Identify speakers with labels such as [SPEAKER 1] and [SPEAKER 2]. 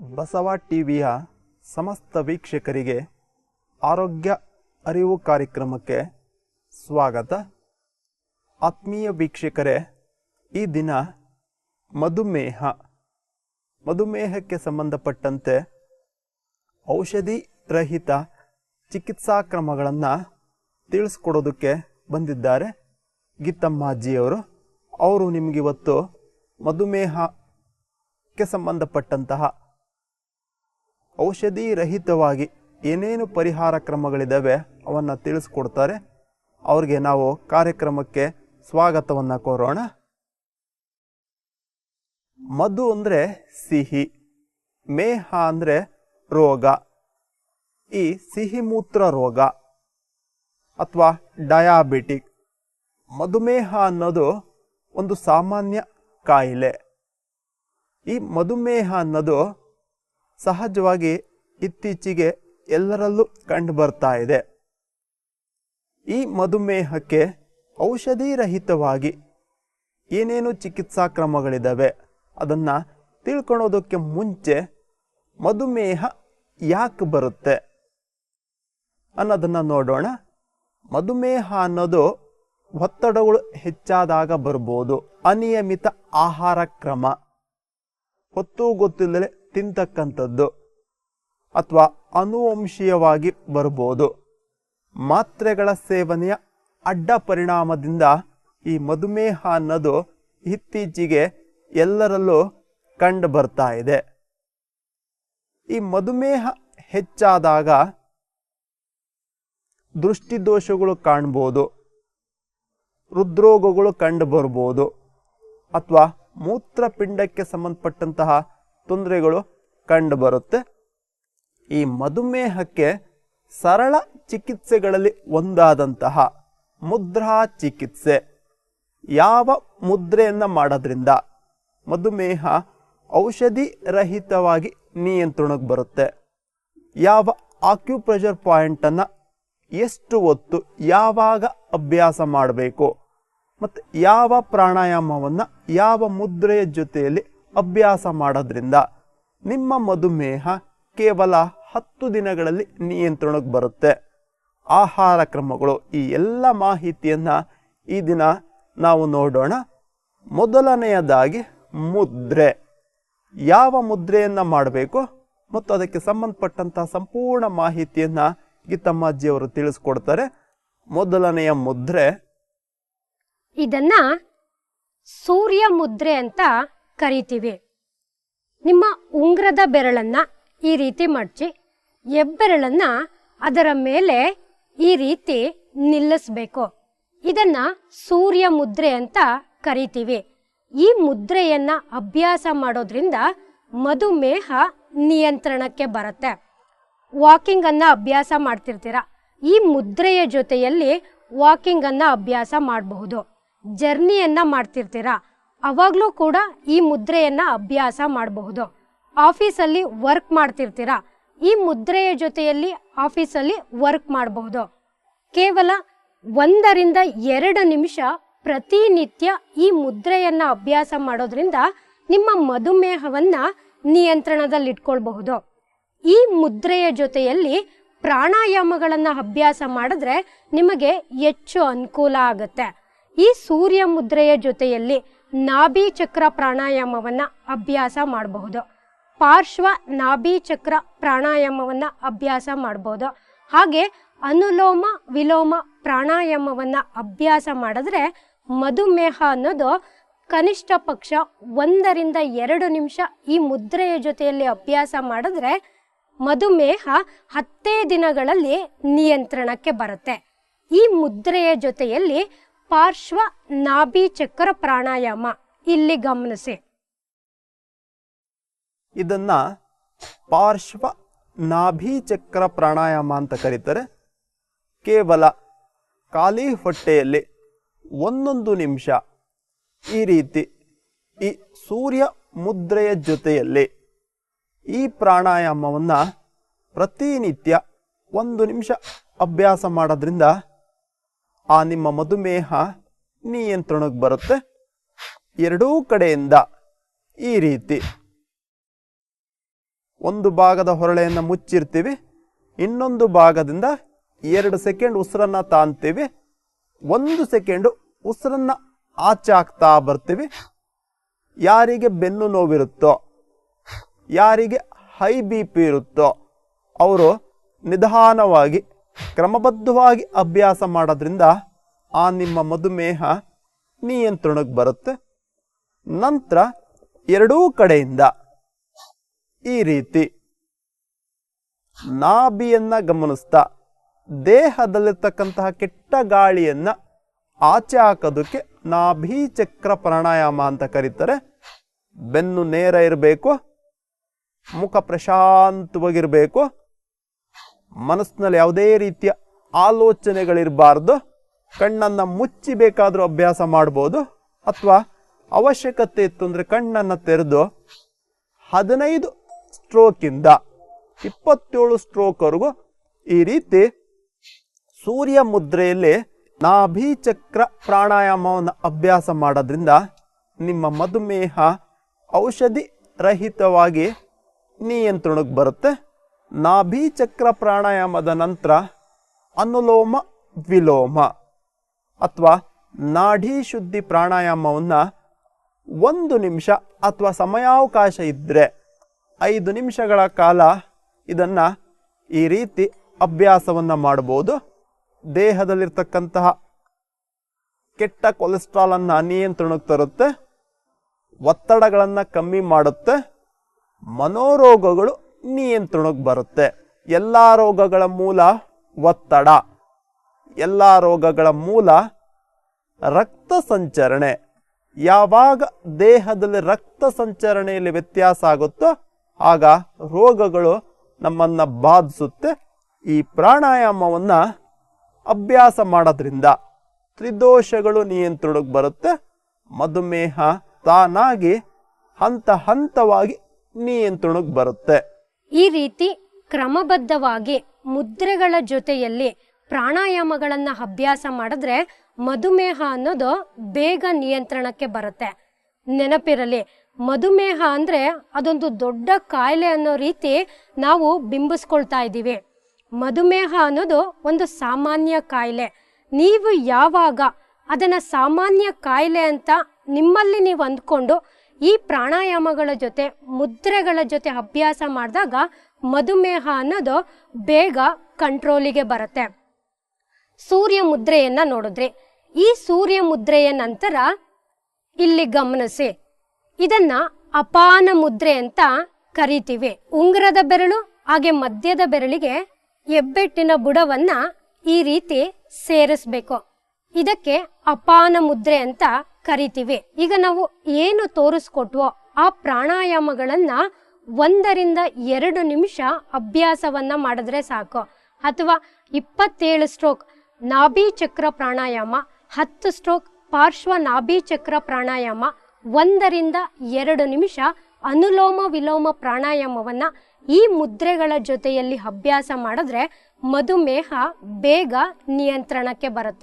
[SPEAKER 1] ಬಸವ ಟಿವಿಯ ಸಮಸ್ತ ವೀಕ್ಷಕರಿಗೆ ಆರೋಗ್ಯ ಅರಿವು ಕಾರ್ಯಕ್ರಮಕ್ಕೆ ಸ್ವಾಗತ. ಆತ್ಮೀಯ ವೀಕ್ಷಕರೇ, ಈ ದಿನ ಮಧುಮೇಹ, ಮಧುಮೇಹಕ್ಕೆ ಸಂಬಂಧಪಟ್ಟಂತೆ ಔಷಧಿ ರಹಿತ ಚಿಕಿತ್ಸಾ ಕ್ರಮಗಳನ್ನು ತಿಳಿಸ್ಕೊಡೋದಕ್ಕೆ ಬಂದಿದ್ದಾರೆ. ಗೀತಮ್ಮಾಜಿಯವರು ಅವರು ನಿಮಗಿವತ್ತು ಮಧುಮೇಹಕ್ಕೆ ಸಂಬಂಧಪಟ್ಟಂತಹ ಔಷಧಿ ರಹಿತವಾಗಿ ಏನೇನು ಪರಿಹಾರ ಕ್ರಮಗಳಿದ್ದಾವೆ ಅವನ್ನು ತಿಳಿಸ್ಕೊಡ್ತಾರೆ. ಅವ್ರಿಗೆ ನಾವು ಕಾರ್ಯಕ್ರಮಕ್ಕೆ ಸ್ವಾಗತವನ್ನು ಕೋರೋಣ ಮಧು ಅಂದರೆ ಸಿಹಿ, ಮೇಹ ಅಂದರೆ ರೋಗ, ಈ ಸಿಹಿ ಮೂತ್ರ ರೋಗ ಅಥವಾ ಡಯಾಬಿಟಿಕ್. ಮಧುಮೇಹ ಅನ್ನೋದು ಒಂದು ಸಾಮಾನ್ಯ ಕಾಯಿಲೆ. ಈ ಮಧುಮೇಹ ಅನ್ನೋದು ಸಹಜವಾಗಿ ಇತ್ತೀಚೆಗೆ ಎಲ್ಲರಲ್ಲೂ ಕಂಡು ಬರ್ತಾ ಇದೆ. ಈ ಮಧುಮೇಹಕ್ಕೆ ಔಷಧಿ ರಹಿತವಾಗಿ ಏನೇನು ಚಿಕಿತ್ಸಾ ಕ್ರಮಗಳಿದ್ದಾವೆ ಅದನ್ನು ತಿಳ್ಕೊಳೋದಕ್ಕೆ ಮುಂಚೆ ಮಧುಮೇಹ ಯಾಕೆ ಬರುತ್ತೆ ಅನ್ನೋದನ್ನು ನೋಡೋಣ. ಮಧುಮೇಹ ಅನ್ನೋದು ಒತ್ತಡಗಳು ಹೆಚ್ಚಾದಾಗ ಬರ್ಬೋದು ಅನಿಯಮಿತ ಆಹಾರ ಕ್ರಮ. ಹೊತ್ತು ಗೊತ್ತಿಲ್ಲದೆ ತಿಂತಕ್ಕಂಥದ್ದು ಅಥವಾ ಅನುವಂಶೀಯವಾಗಿ ಬರ್ಬೋದು ಮಾತ್ರೆಗಳ ಸೇವನೆಯ ಅಡ್ಡ ಪರಿಣಾಮದಿಂದ ಈ ಮಧುಮೇಹ ಅನ್ನೋದು ಇತ್ತೀಚೆಗೆ ಎಲ್ಲರಲ್ಲೂ ಕಂಡು ಬರ್ತಾ ಇದೆ. ಈ ಮಧುಮೇಹ ಹೆಚ್ಚಾದಾಗ ದೃಷ್ಟಿದೋಷಗಳು ಕಾಣ್ಬೋದು, ಹೃದ್ರೋಗಗಳು ಕಂಡು ಬರ್ಬೋದು, ಅಥವಾ ಮೂತ್ರಪಿಂಡಕ್ಕೆ ಸಂಬಂಧಪಟ್ಟಂತಹ ತೊಂದರೆಗಳು ಕಂಡು ಬರುತ್ತೆ ಈ ಮಧುಮೇಹಕ್ಕೆ ಸರಳ ಚಿಕಿತ್ಸೆಗಳಲ್ಲಿ ಒಂದಾದಂತಹ ಮುದ್ರಾ ಚಿಕಿತ್ಸೆ. ಯಾವ ಮುದ್ರೆಯನ್ನು ಮಾಡೋದ್ರಿಂದ ಮಧುಮೇಹ ಔಷಧಿ ರಹಿತವಾಗಿ ನಿಯಂತ್ರಣಕ್ಕೆ ಬರುತ್ತೆ. ಯಾವ ಆಕ್ಯುಪ್ರೆಷರ್ ಪಾಯಿಂಟನ್ನು ಎಷ್ಟು ಹೊತ್ತು ಯಾವಾಗ ಅಭ್ಯಾಸ ಮಾಡಬೇಕು. ಮತ್ತು ಯಾವ ಪ್ರಾಣಾಯಾಮವನ್ನು ಯಾವ ಮುದ್ರೆಯ ಜೊತೆಯಲ್ಲಿ ಅಭ್ಯಾಸ ಮಾಡೋದ್ರಿಂದ ನಿಮ್ಮ ಮಧುಮೇಹ ಕೇವಲ ಹತ್ತು ದಿನಗಳಲ್ಲಿ ನಿಯಂತ್ರಣಕ್ಕೆ ಬರುತ್ತೆ. ಆಹಾರ ಕ್ರಮಗಳು ಈ ಎಲ್ಲ ಮಾಹಿತಿಯನ್ನು ಈ ದಿನ ನಾವು ನೋಡೋಣ. ಮೊದಲನೆಯದಾಗಿ ಮುದ್ರೆ. ಯಾವ ಮುದ್ರೆಯನ್ನು ಮಾಡಬೇಕು ಮತ್ತು ಅದಕ್ಕೆ ಸಂಬಂಧಪಟ್ಟಂಥ ಸಂಪೂರ್ಣ ಮಾಹಿತಿಯನ್ನು ಗೀತಮ್ಮಾಜಿಯವರು ತಿಳಿಸ್ಕೊಡ್ತಾರೆ. ಮೊದಲನೆಯ ಮುದ್ರೆ.
[SPEAKER 2] ಇದನ್ನ ಸೂರ್ಯ ಮುದ್ರೆ ಅಂತ ಕರಿತೀವಿ. ನಿಮ್ಮ ಉಂಗ್ರದ ಬೆರಳನ್ನ ಈ ರೀತಿ ಮಡಚಿ ಹೆಬ್ಬೆರಳನ್ನ ಅದರ ಮೇಲೆ ಈ ರೀತಿ ನಿಲ್ಲಿಸ್ಬೇಕು. ಇದನ್ನ ಸೂರ್ಯ ಮುದ್ರೆ ಅಂತ ಕರಿತೀವಿ. ಈ ಮುದ್ರೆಯನ್ನ ಅಭ್ಯಾಸ ಮಾಡೋದ್ರಿಂದ ಮಧುಮೇಹ ನಿಯಂತ್ರಣಕ್ಕೆ ಬರುತ್ತೆ. ವಾಕಿಂಗ್ ಅನ್ನ ಅಭ್ಯಾಸ ಮಾಡ್ತಿರ್ತೀರ? ಈ ಮುದ್ರೆಯ ಜೊತೆಯಲ್ಲಿ ವಾಕಿಂಗ್ ಅನ್ನ ಅಭ್ಯಾಸ ಮಾಡಬಹುದು. ಜರ್ನಿಯನ್ನು ಮಾಡ್ತಿರ್ತೀರ? ಅವಾಗಲೂ ಕೂಡ ಈ ಮುದ್ರೆಯನ್ನು ಅಭ್ಯಾಸ ಮಾಡಬಹುದು. ಆಫೀಸಲ್ಲಿ ವರ್ಕ್ ಮಾಡ್ತಿರ್ತೀರ? ಈ ಮುದ್ರೆಯ ಜೊತೆಯಲ್ಲಿ ಆಫೀಸಲ್ಲಿ ವರ್ಕ್ ಮಾಡಬಹುದು. ಕೇವಲ ಒಂದರಿಂದ ಎರಡು ನಿಮಿಷ ಪ್ರತಿನಿತ್ಯ ಈ ಮುದ್ರೆಯನ್ನು ಅಭ್ಯಾಸ ಮಾಡೋದ್ರಿಂದ ನಿಮ್ಮ ಮಧುಮೇಹವನ್ನು ನಿಯಂತ್ರಣದಲ್ಲಿಟ್ಕೊಳ್ಬಹುದು. ಈ ಮುದ್ರೆಯ ಜೊತೆಯಲ್ಲಿ ಪ್ರಾಣಾಯಾಮಗಳನ್ನು ಅಭ್ಯಾಸ ಮಾಡಿದ್ರೆ ನಿಮಗೆ ಹೆಚ್ಚು ಅನುಕೂಲ ಆಗುತ್ತೆ. ಈ ಸೂರ್ಯ ಮುದ್ರೆಯ ಜೊತೆಯಲ್ಲಿ ನಾಭಿ ಚಕ್ರ ಪ್ರಾಣಾಯಾಮವನ್ನ ಅಭ್ಯಾಸ ಮಾಡಬಹುದು. ಪಾರ್ಶ್ವ ನಾಭಿ ಚಕ್ರ ಪ್ರಾಣಾಯಾಮವನ್ನ ಅಭ್ಯಾಸ ಮಾಡಬಹುದು ಹಾಗೆ ಅನುಲೋಮ ವಿಲೋಮ ಪ್ರಾಣಾಯಾಮವನ್ನ ಅಭ್ಯಾಸ ಮಾಡಿದ್ರೆ ಮಧುಮೇಹ ಅನ್ನೋದು ಕನಿಷ್ಠ ಪಕ್ಷ ಒಂದರಿಂದ ಎರಡು ನಿಮಿಷ ಈ ಮುದ್ರೆಯ ಜೊತೆಯಲ್ಲಿ ಅಭ್ಯಾಸ ಮಾಡಿದ್ರೆ ಮಧುಮೇಹ ಹತ್ತೇ ದಿನಗಳಲ್ಲಿ ನಿಯಂತ್ರಣಕ್ಕೆ ಬರುತ್ತೆ. ಈ ಮುದ್ರೆಯ ಜೊತೆಯಲ್ಲಿ ಪಾರ್ಶ್ವ ನಾಭಿ ಚಕ್ರ ಪ್ರಾಣಾಯಾಮ. ಇಲ್ಲಿ ಗಮನಿಸಿ.
[SPEAKER 1] ಇದನ್ನ ಪಾರ್ಶ್ವ ನಾಭಿ ಚಕ್ರ ಪ್ರಾಣಾಯಾಮ ಅಂತ ಕರೀತಾರೆ. ಕೇವಲ ಖಾಲಿ ಹೊಟ್ಟೆಯಲ್ಲಿ ಒಂದೊಂದು ನಿಮಿಷ ಈ ರೀತಿ ಈ ಸೂರ್ಯ ಮುದ್ರೆಯ ಜೊತೆಯಲ್ಲಿ ಈ ಪ್ರಾಣಾಯಾಮವನ್ನು ಪ್ರತಿನಿತ್ಯ ಒಂದು ನಿಮಿಷ ಅಭ್ಯಾಸ ಮಾಡೋದ್ರಿಂದ ಆ ನಿಮ್ಮ ಮಧುಮೇಹ ನಿಯಂತ್ರಣಕ್ಕೆ ಬರುತ್ತೆ. ಎರಡೂ ಕಡೆಯಿಂದ ಈ ರೀತಿ ಒಂದು ಭಾಗದ ಹೊರಳೆಯನ್ನು ಮುಚ್ಚಿರ್ತೀವಿ, ಇನ್ನೊಂದು ಭಾಗದಿಂದ ಎರಡು ಸೆಕೆಂಡ್ ಉಸಿರನ್ನ ತಾಂತೀವಿ, ಒಂದು ಸೆಕೆಂಡು ಉಸಿರನ್ನ ಆಚೆ ಹಾಕ್ತಾ ಬರ್ತೀವಿ. ಯಾರಿಗೆ ಬೆನ್ನು ನೋವಿರುತ್ತೋ, ಯಾರಿಗೆ ಹೈ ಬಿ ಪಿ ಇರುತ್ತೋ, ಅವರು ನಿಧಾನವಾಗಿ ಕ್ರಮಬದ್ಧವಾಗಿ ಅಭ್ಯಾಸ ಮಾಡೋದ್ರಿಂದ ಆ ನಿಮ್ಮ ಮಧುಮೇಹ ನಿಯಂತ್ರಣಕ್ಕೆ ಬರುತ್ತೆ. ನಂತರ ಎರಡೂ ಕಡೆಯಿಂದ ಈ ರೀತಿ ನಾಭಿಯನ್ನು ಗಮನಿಸ್ತಾ, ದೇಹದಲ್ಲಿರ್ತಕ್ಕಂತಹ ಕೆಟ್ಟ ಗಾಳಿಯನ್ನು ಆಚೆ ಹಾಕೋದಕ್ಕೆ ನಾಭಿ ಚಕ್ರ ಪ್ರಾಣಾಯಾಮ ಅಂತ ಕರೀತಾರೆ. ಬೆನ್ನು ನೇರ ಇರಬೇಕು, ಮುಖ ಪ್ರಶಾಂತವಾಗಿರಬೇಕು ಮನಸ್ಸಿನಲ್ಲಿ ಯಾವುದೇ ರೀತಿಯ ಆಲೋಚನೆಗಳಿರಬಾರ್ದು. ಕಣ್ಣನ್ನು ಮುಚ್ಚಿ ಬೇಕಾದರೂ ಅಭ್ಯಾಸ ಮಾಡ್ಬೋದು. ಅಥವಾ ಅವಶ್ಯಕತೆ ಇತ್ತು ಅಂದರೆ ಕಣ್ಣನ್ನು ತೆರೆದು ಹದಿನೈದು ಸ್ಟ್ರೋಕಿಂದ ಇಪ್ಪತ್ತೇಳು ಸ್ಟ್ರೋಕ್ವರೆಗೂ ಈ ರೀತಿ ಸೂರ್ಯ ಮುದ್ರೆಯಲ್ಲಿ ನಾಭಿಚಕ್ರ ಪ್ರಾಣಾಯಾಮವನ್ನು ಅಭ್ಯಾಸ ಮಾಡೋದ್ರಿಂದ ನಿಮ್ಮ ಮಧುಮೇಹ ಔಷಧಿ ರಹಿತವಾಗಿ ನಿಯಂತ್ರಣಕ್ಕೆ ಬರುತ್ತೆ. ನಾಭಿ ಚಕ್ರ ಪ್ರಾಣಾಯಾಮದ ನಂತರ ಅನುಲೋಮ ವಿಲೋಮ ಅಥವಾ ನಾಡಿ ಶುದ್ಧಿ ಪ್ರಾಣಾಯಾಮವನ್ನು ಒಂದು ನಿಮಿಷ ಅಥವಾ ಸಮಯಾವಕಾಶ ಇದ್ದರೆ ಐದು ನಿಮಿಷಗಳ ಕಾಲ ಇದನ್ನು ಈ ರೀತಿ ಅಭ್ಯಾಸವನ್ನು ಮಾಡ್ಬೋದು ದೇಹದಲ್ಲಿರ್ತಕ್ಕಂತಹ ಕೆಟ್ಟ ಕೊಲೆಸ್ಟ್ರಾಲನ್ನು ನಿಯಂತ್ರಣಕ್ಕೆ ತರುತ್ತೆ, ಒತ್ತಡಗಳನ್ನು ಕಮ್ಮಿ ಮಾಡುತ್ತೆ, ಮನೋರೋಗಗಳು ನಿಯಂತ್ರಣಕ್ಕೆ ಬರುತ್ತೆ. ಎಲ್ಲ ರೋಗಗಳ ಮೂಲ ಒತ್ತಡ. ಎಲ್ಲ ರೋಗಗಳ ಮೂಲ ರಕ್ತ ಸಂಚರಣೆ. ಯಾವಾಗ ದೇಹದಲ್ಲಿ ರಕ್ತ ಸಂಚರಣೆಯಲ್ಲಿ ವ್ಯತ್ಯಾಸ ಆಗುತ್ತೋ ಆಗ ರೋಗಗಳು ನಮ್ಮನ್ನ ಬಾಧಿಸುತ್ತೆ. ಈ ಪ್ರಾಣಾಯಾಮವನ್ನ ಅಭ್ಯಾಸ ಮಾಡೋದ್ರಿಂದ ತ್ರಿದೋಷಗಳು ನಿಯಂತ್ರಣಕ್ಕೆ ಬರುತ್ತೆ. ಮಧುಮೇಹ ತಾನಾಗಿ ಹಂತ ಹಂತವಾಗಿ ನಿಯಂತ್ರಣಕ್ಕೆ ಬರುತ್ತೆ.
[SPEAKER 2] ಈ ರೀತಿ ಕ್ರಮಬದ್ಧವಾಗಿ ಮುದ್ರೆಗಳ ಜೊತೆಯಲ್ಲಿ ಪ್ರಾಣಾಯಾಮಗಳನ್ನು ಅಭ್ಯಾಸ ಮಾಡಿದ್ರೆ ಮಧುಮೇಹ ಅನ್ನೋದು ಬೇಗ ನಿಯಂತ್ರಣಕ್ಕೆ ಬರುತ್ತೆ. ನೆನಪಿರಲಿ, ಮಧುಮೇಹ ಅಂದ್ರೆ ಅದೊಂದು ದೊಡ್ಡ ಕಾಯಿಲೆ ಅನ್ನೋ ರೀತಿ ನಾವು ಬಿಂಬಿಸ್ಕೊಳ್ತಾ ಇದ್ದೀವಿ. ಮಧುಮೇಹ ಅನ್ನೋದು ಒಂದು ಸಾಮಾನ್ಯ ಕಾಯಿಲೆ. ನೀವು ಯಾವಾಗ ಅದನ್ನ ಸಾಮಾನ್ಯ ಕಾಯಿಲೆ ಅಂತ ನಿಮ್ಮಲ್ಲಿ ನೀವು ಅಂದ್ಕೊಂಡು ಈ ಪ್ರಾಣಾಯಾಮಗಳ ಜೊತೆ, ಮುದ್ರೆಗಳ ಜೊತೆ ಅಭ್ಯಾಸ ಮಾಡಿದಾಗ ಮಧುಮೇಹ ಅನ್ನೋದು ಬೇಗ ಕಂಟ್ರೋಲಿಗೆ ಬರುತ್ತೆ. ಸೂರ್ಯ ಮುದ್ರೆಯನ್ನ ನೋಡಿದ್ರಿ. ಈ ಸೂರ್ಯ ಮುದ್ರೆಯ ನಂತರ ಇಲ್ಲಿ ಗಮನಿಸಿ, ಇದನ್ನ ಅಪಾನ ಮುದ್ರೆ ಅಂತ ಕರಿತೀವಿ. ಉಂಗುರದ ಬೆರಳು, ಹಾಗೆ ಮಧ್ಯದ ಬೆರಳಿಗೆ ಹೆಬ್ಬೆಟ್ಟಿನ ಬುಡವನ್ನ ಈ ರೀತಿ ಸೇರಿಸ್ಬೇಕು. ಇದಕ್ಕೆ ಅಪಾನ ಮುದ್ರೆ ಅಂತ ಕರಿತೀವಿ. ಈಗ ನಾವು ಏನು ತೋರಿಸ್ಕೊಟ್ವೋ ಆ ಪ್ರಾಣಾಯಾಮಗಳನ್ನ ಒಂದರಿಂದ ಎರಡು ನಿಮಿಷ ಅಭ್ಯಾಸವನ್ನ ಮಾಡಿದ್ರೆ ಸಾಕು. ಅಥವಾ ಇಪ್ಪತ್ತೇಳು ಸ್ಟ್ರೋಕ್ ನಾಭಿ ಚಕ್ರ ಪ್ರಾಣಾಯಾಮ, ಹತ್ತು ಸ್ಟ್ರೋಕ್ ಪಾರ್ಶ್ವ ನಾಭಿ ಚಕ್ರ ಪ್ರಾಣಾಯಾಮ, ಒಂದರಿಂದ ಎರಡು ನಿಮಿಷ ಅನುಲೋಮ ವಿಲೋಮ ಪ್ರಾಣಾಯಾಮವನ್ನ ಈ ಮುದ್ರೆಗಳ ಜೊತೆಯಲ್ಲಿ ಅಭ್ಯಾಸ ಮಾಡಿದ್ರೆ ಮಧುಮೇಹ ಬೇಗ ನಿಯಂತ್ರಣಕ್ಕೆ ಬರುತ್ತೆ.